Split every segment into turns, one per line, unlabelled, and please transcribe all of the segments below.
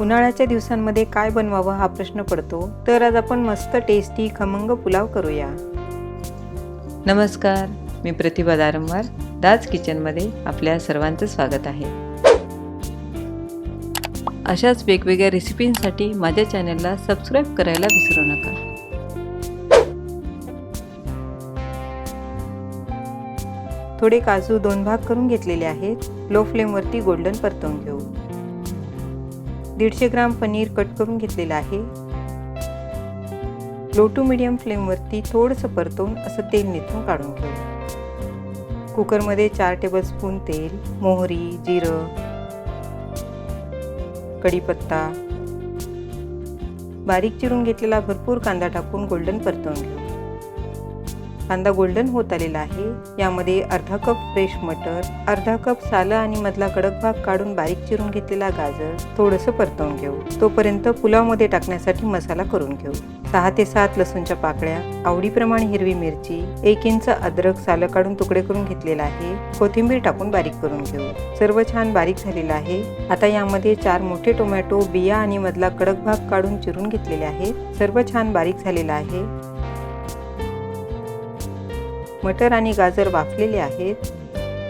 उन्हाळ्याच्या दिवसांमध्ये काय बनवावं हा प्रश्न पडतो तर आज आपण मस्त टेस्टी खमंग पुलाव करूया. नमस्कार मी प्रतिभा दारंवार दाज किचनमध्ये आपल्या सर्वांचं स्वागत आहे. अशाच वेगवेगळ्या रेसिपींसाठी माझ्या चॅनलला सबस्क्राईब करायला विसरू नका. थोडे काजू दोन भाग करून घेतलेले आहेत लो फ्लेमवरती गोल्डन परतवून घेऊ. दीडशे ग्राम पनीर कट करून घेतलेलं आहे. लो टू मिडियम फ्लेमवरती थोडंसं परतवून असं तेल निथून काढून घेऊ. कुकरमध्ये चार टेबलस्पून तेल मोहरी जिरं कढीपत्ता बारीक चिरून घेतलेला भरपूर कांदा टाकून गोल्डन परतवून घेऊ. कांदा गोल्डन होत आलेला आहे. यामध्ये अर्धा कप फ्रेश मटर अर्धा कप सालं आणि मधला कडक भाग काढून बारीक चिरून घेतलेला गाजर थोडंसं परतवून घेऊ. तोपर्यंत पुलावमध्ये टाकण्यासाठी मसाला करून घेऊ. सहा ते सात लसूणच्या पाकळ्या आवडीप्रमाणे हिरवी मिरची एक इंच अद्रक सालं काढून तुकडे करून घेतलेला आहे. कोथिंबीर टाकून बारीक करून घेऊ. सर्व छान बारीक झालेलं आहे. आता यामध्ये चार मोठे टोमॅटो बिया आणि मधला कडक भाग काढून चिरून घेतलेले आहेत. सर्व छान बारीक झालेलं आहे. मटर आणि गाजर वाफलेले आहेत.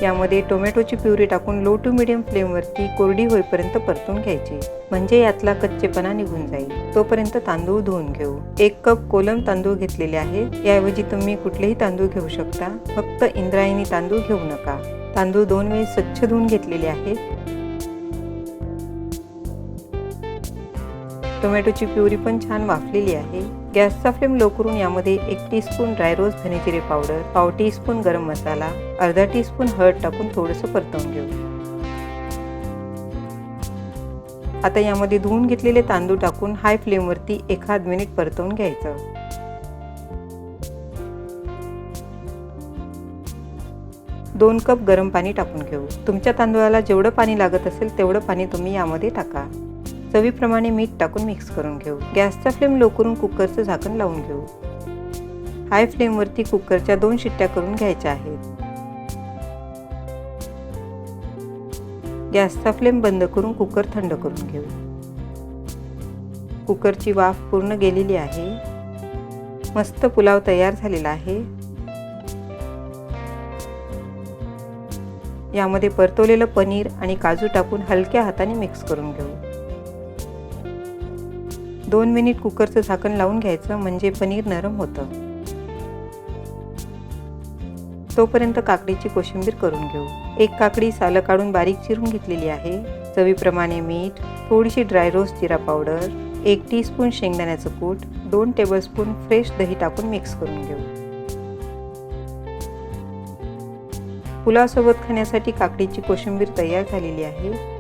यामध्ये टोमॅटोची प्युरी टाकून लो टू मिडियम फ्लेमवरती कोरडी होईपर्यंत परतून घ्यायची. म्हणजे यातला कच्चेपणा निघून जाईल. तोपर्यंत तांदूळ धुवून घेऊ. एक कप कोलम तांदूळ घेतलेले आहेत. याऐवजी तुम्ही कुठलेही तांदूळ घेऊ शकता. फक्त इंद्रायणी तांदूळ घेऊ नका. तांदूळ दोन वेळी स्वच्छ धुवून घेतलेले आहेत. टोमॅटोची प्युरी पण छान वाफलेली आहे. गॅसचा फ्लेम लो करून यामध्ये एक टीस्पून ड्रायरोज धनेजिरे पावडर पाव टीस्पून गरम मसाला अर्धा टीस्पून हळद टाकून थोडंसं परतवून घेऊ. आता यामध्ये धुवून घेतलेले तांदूळ टाकून हाय फ्लेमवरती एखाद मिनिट परतवून घ्यायचं. दोन कप गरम पाणी टाकून घेऊ. तुमच्या तांदूळाला जेवढं पाणी लागत असेल तेवढं पाणी तुम्ही यामध्ये टाका. चवीप्रमाणे मीठ टाकून मिक्स करून घेऊ. गॅसचा फ्लेम लो करून कुकरचं झाकण लावून घेऊ. हाय फ्लेमवरती कुकरच्या दोन शिट्ट्या करून घ्यायच्या आहेत. गॅसचा फ्लेम बंद करून कुकर थंड करून घेऊ. कुकरची वाफ पूर्ण गेलेली आहे. मस्त पुलाव तयार झालेला आहे. यामध्ये परतवलेलं पनीर आणि काजू टाकून हलक्या हाताने मिक्स करून घेऊ. दोन मिनिट कुकरचं झाकण लावून घ्यायचं म्हणजे पनीर नरम होतं. तोपर्यंत काकडीची कोशिंबीर करून घेऊ. एक काकडी सालं काढून बारीक चिरून घेतलेली आहे. चवीप्रमाणे मीठ थोडीशी ड्राय रोस्ट जिरा पावडर एक टी स्पून शेंगदाण्याचं कूट दोन टेबलस्पून फ्रेश दही टाकून मिक्स करून घेऊ. पुलावसोबत खाण्यासाठी काकडीची कोशिंबीर तयार झालेली आहे.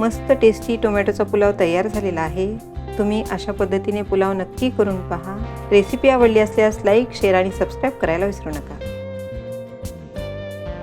मस्त टेस्टी टोमॅटोचा पुलाव तयार झालेला आहे. तुम्ही अशा पद्धतीने पुलाव नक्की करून पहा. रेसिपी आवडली असल्यास लाईक शेअर आणि सबस्क्राईब करायला विसरू नका.